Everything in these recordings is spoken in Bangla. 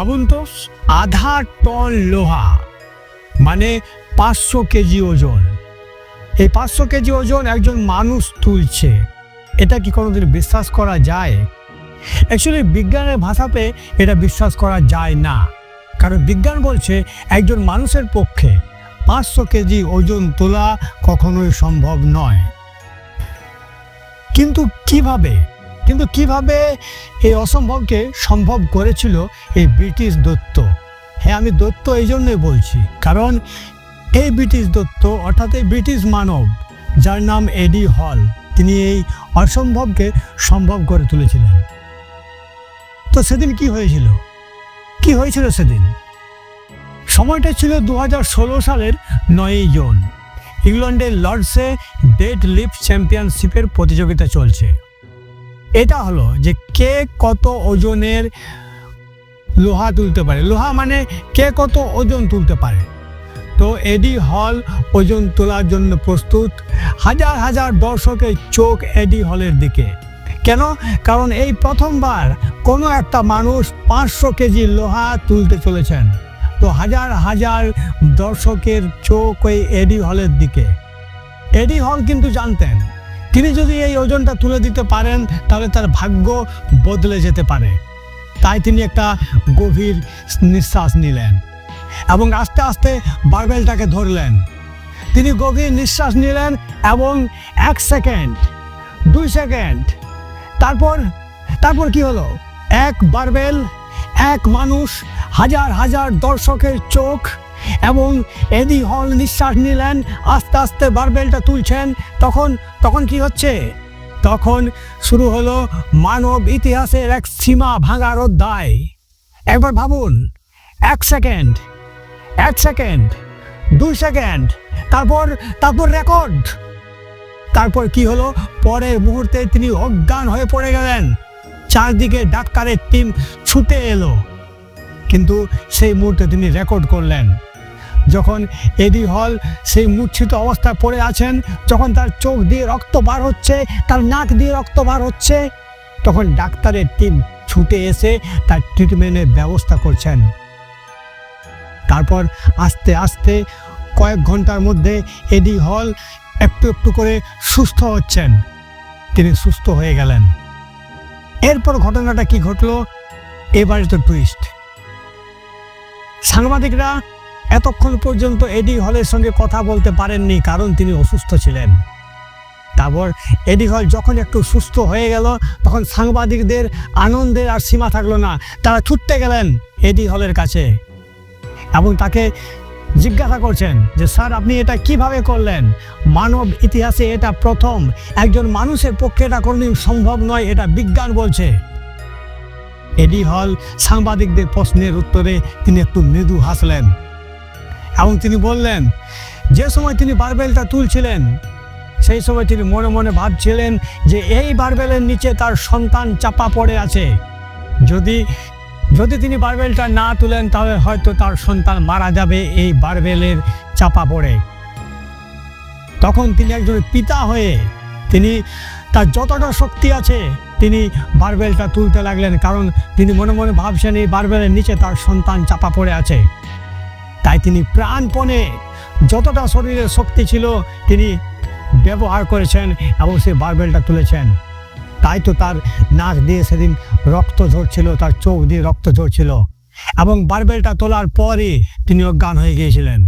ভাবুন তো, আধা টন লোহা মানে পাঁচশো কেজি ওজন। এই পাঁচশো কেজি ওজন একজন মানুষ তুলছে, এটা কি কোনোদিন বিশ্বাস করা যায়? অ্যাকচুয়ালি বিজ্ঞানের ভাষাতে এটা বিশ্বাস করা যায় না। কারণ বিজ্ঞান বলছে, একজন মানুষের পক্ষে পাঁচশো কেজি ওজন তোলা কখনোই সম্ভব নয়। কিন্তু কীভাবে? কিন্তু কীভাবে এই অসম্ভবকে সম্ভব করেছিল এই ব্রিটিশ দত্ত হ্যাঁ আমি দত্ত এই জন্যই বলছি। কারণ এই ব্রিটিশ দত্ত অর্থাৎ এই ব্রিটিশ মানব, যার নাম এডি হল, তিনি এই অসম্ভবকে সম্ভব করে তুলেছিলেন। তো সেদিন কি হয়েছিল? কি হয়েছিল সেদিন? সময়টা ছিল দু হাজার ষোলো সালের নয়ই জুন। ইংল্যান্ডের লর্ডসে ডেড লিফট চ্যাম্পিয়নশিপের প্রতিযোগিতা চলছে। এটা হলো যে কে কত ওজনের লোহা তুলতে পারে। লোহা মানে কে কত ওজন তুলতে পারে। তো এডি হল ওজন তোলার জন্য প্রস্তুত। হাজার হাজার দর্শকের চোখ এডি হলের দিকে। কেন? কারণ এই প্রথমবার কোনো একটা মানুষ পাঁচশো কেজি লোহা তুলতে চলেছেন। তো হাজার হাজার দর্শকের চোখ ওই এডি হলের দিকে। এডি হল কিন্তু জানতেন তিনি যদি এই ওজনটা তুলে দিতে পারেন, তাহলে তার ভাগ্য বদলে যেতে পারে। তাই তিনি একটা গভীর নিঃশ্বাস নিলেন এবং আস্তে আস্তে বারবেলটাকে ধরলেন। তিনি গভীর নিঃশ্বাস নিলেন এবং এক সেকেন্ড, দুই সেকেন্ড, তারপর তারপর কি হলো? এক বারবেল, এক মানুষ, হাজার হাজার দর্শকের চোখ এবং এডি হল নিঃশ্বাস নিলেন, আস্তে আস্তে বারবেলটা তুলছেন। তখন তখন কি হচ্ছে? তখন শুরু হলো মানব ইতিহাসের এক সীমা ভাঙার অধ্যায়। একবার ভাবুন, এক সেকেন্ড এক সেকেন্ড, দুই সেকেন্ড, তারপর তারপর রেকর্ড। তারপর কি হলো? পরের মুহূর্তে তিনি অজ্ঞান হয়ে পড়ে গেলেন। চারদিকে ডাক্তারের টিম ছুটে এলো। কিন্তু সেই মুহূর্তে তিনি রেকর্ড করলেন। যখন এডি হল সেই মূর্ছিত অবস্থায় পড়ে আছেন, যখন তার চোখ দিয়ে রক্ত বার হচ্ছে, তার নাক দিয়ে রক্ত বার হচ্ছে, তখন ডাক্তারের টিম ছুটে এসে তার ট্রিটমেন্টের ব্যবস্থা করছেন। তারপর আস্তে আস্তে কয়েক ঘণ্টার মধ্যে এডি হল একটু একটু করে সুস্থ হচ্ছেন। তিনি সুস্থ হয়ে গেলেন। এরপর ঘটনাটা কি ঘটলো? এবারে তো টুইস্ট সাংবাদিকরা এতক্ষণ পর্যন্ত এডি হলের সঙ্গে কথা বলতে পারেননি, কারণ তিনি অসুস্থ ছিলেন। তারপর এডি হল যখন একটু সুস্থ হয়ে গেল, তখন সাংবাদিকদের আনন্দের আর সীমা থাকল না। তারা ছুটতে গেলেন এডি হলের কাছে। এবং তাকে জিজ্ঞাসা করছেন যে, স্যার, আপনি এটা কীভাবে করলেন? মানব ইতিহাসে এটা প্রথম। একজন মানুষের পক্ষে এটা কোনোদিন সম্ভব নয়, এটা বিজ্ঞান বলছে। এডি হল সাংবাদিকদের প্রশ্নের উত্তরে তিনি একটু মৃদু হাসলেন। এবং তিনি বললেন, যে সময় তিনি বারবেলটা তুলছিলেন, সেই সময় তিনি মনে মনে ভাবছিলেন যে এই বারবেলের নিচে তার সন্তান চাপা পড়ে আছে। যদি যদি তিনি বারবেলটা না তুলেন, তাহলে হয়তো তার সন্তান মারা যাবে এই বারবেলের চাপা পড়ে। তখন তিনি একজন পিতা হয়ে, তিনি তার যতটা শক্তি আছে, তিনি বারবেলটা তুলতে লাগলেন, কারণ তিনি মনে মনে ভাবছেন এই বারবেলের নিচে তার সন্তান চাপা পড়ে আছে। তাই তিনি প্রাণপণে যতটা শরীরের শক্তি ছিল, তিনি ব্যবহার করেছেন এবং সেই বারবেলটা তুলেছেন। তাই তো তার নাক দিয়ে সেদিন রক্ত ঝরছিল, তার চোখ দিয়ে রক্ত ঝরছিল এবং বারবেলটা তোলার পরে তিনি অজ্ঞান হয়ে গিয়েছিলেন।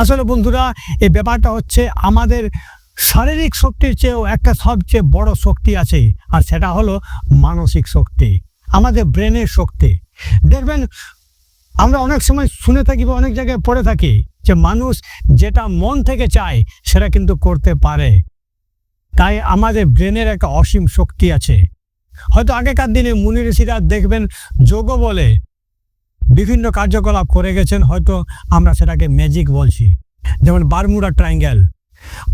আসলে বন্ধুরা, এই ব্যাপারটা হচ্ছে আমাদের শারীরিক শক্তির চেয়েও একটা সবচেয়ে বড় শক্তি আছে, আর সেটা হলো মানসিক শক্তি, আমাদের ব্রেনের শক্তি। দেখবেন আমরা অনেক সময় শুনে থাকি বা অনেক জায়গায় পড়ে থাকি যে মানুষ যেটা মন থেকে চায় সেটা কিন্তু করতে পারে। তাই আমাদের ব্রেনের একটা অসীম শক্তি আছে। হয়তো আগেকার দিনে মুনি ঋষিরা দেখবেন যোগ বলে বিভিন্ন কার্যকলাপ করে গেছেন, হয়তো আমরা সেটাকে ম্যাজিক বলছি। যেমন বারমুডা ট্রায়াঙ্গেল।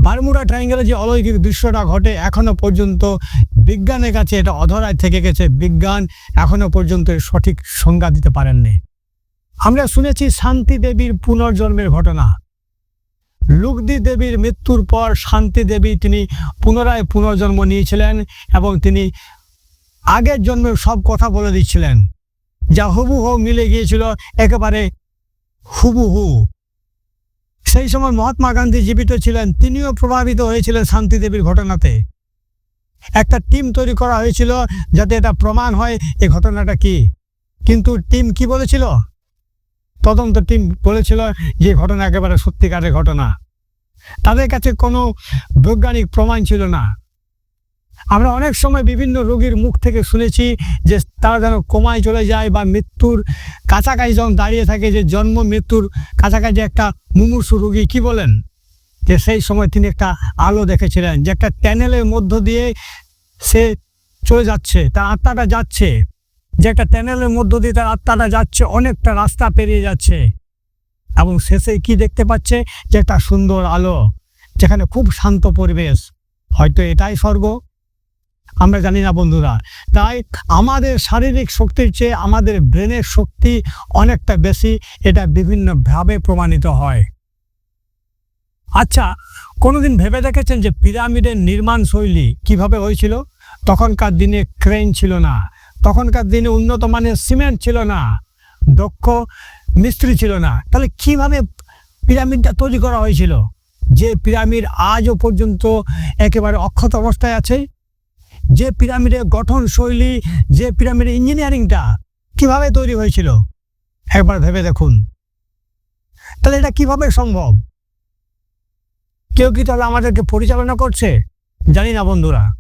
বারমুডা ট্রায়াঙ্গেলে যে অলৌকিক দৃশ্যটা ঘটে, এখনও পর্যন্ত বিজ্ঞানের কাছে এটা অধরায় থেকে গেছে। বিজ্ঞান এখনও পর্যন্ত সঠিক সংজ্ঞা দিতে পারেননি। আমরা শুনেছি শান্তি দেবীর পুনর্জন্মের ঘটনা। লুগদি দেবীর মৃত্যুর পর শান্তি দেবী তিনি পুনরায় পুনর্জন্ম নিয়েছিলেন এবং তিনি আগের জন্মের সব কথা বলে দিচ্ছিলেন। যা হুবহু মিলে গিয়েছিল একেবারে হুবহু। সেই সময় মহাত্মা গান্ধী জীবিত ছিলেন, তিনিও প্রভাবিত হয়েছিলেন শান্তিদেবীর ঘটনাতে। একটা টিম তৈরি করা হয়েছিল যাতে এটা প্রমাণ হয় এই ঘটনাটা কি। কিন্তু টিম কি বলেছিল? তদন্ত টিম বলেছিল যে ঘটনা একেবারে সত্যিকারের ঘটনা। তাদের কাছে কোনো বৈজ্ঞানিক প্রমাণ ছিল না। আমরা অনেক সময় বিভিন্ন রোগীর মুখ থেকে শুনেছি যে তারা যেন কমায় চলে যায় বা মৃত্যুর কাছাকাছি যখন দাঁড়িয়ে থাকে, যে জন্ম মৃত্যুর কাছাকাছি একটা মুমূর্ষু রোগী কি বলেন? যে সেই সময় তিনি একটা আলো দেখেছিলেন, যে একটা ট্যানেলের মধ্য দিয়ে সে চলে যাচ্ছে, তার আত্মাটা যাচ্ছে। যে একটা ট্যানেলের মধ্য দিয়ে তার আত্মাটা যাচ্ছে, অনেকটা রাস্তা পেরিয়ে যাচ্ছে। এবং শেষে কি দেখতে পাচ্ছে? যে একটা সুন্দর আলো, যেখানে খুব শান্ত পরিবেশ। হয়তো এটাই স্বর্গ। আমরা জানি না বন্ধুরা। তাই আমাদের শারীরিক শক্তির চেয়ে আমাদের ব্রেনের শক্তি অনেকটা বেশি। এটা বিভিন্নভাবে প্রমাণিত হয়। আচ্ছা কোনোদিন ভেবে দেখেছেন যে পিরামিডের নির্মাণ শৈলী কীভাবে হয়েছিল? তখনকার দিনে ক্রেন ছিল না। তখনকার দিনে উন্নত মানের সিমেন্ট ছিল না, দক্ষ মিস্ত্রি ছিল না। তাহলে কীভাবে পিরামিডটা তৈরি করা হয়েছিল? যে পিরামিড আজও পর্যন্ত একেবারে অক্ষত অবস্থায় আছে, যে পিরামিডের গঠন শৈলী, যে পিরামিডের ইঞ্জিনিয়ারিংটা কীভাবে তৈরি হয়েছিল? একবার ভেবে দেখুন। তাহলে এটা কীভাবে সম্ভব? কেউ কি তাহলে আমাদেরকে পরিচালনা করছে? জানি না বন্ধুরা।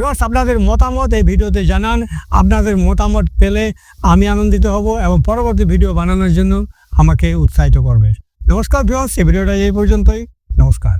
রস আপনাদের মতামত এই ভিডিওতে জানান। আপনাদের মতামত পেলে আমি আনন্দিত হব এবং পরবর্তী ভিডিও বানানোর জন্য আমাকে উৎসাহিত করবে। নমস্কার ভিওয়ার্স এই ভিডিওটা এই পর্যন্তই। নমস্কার।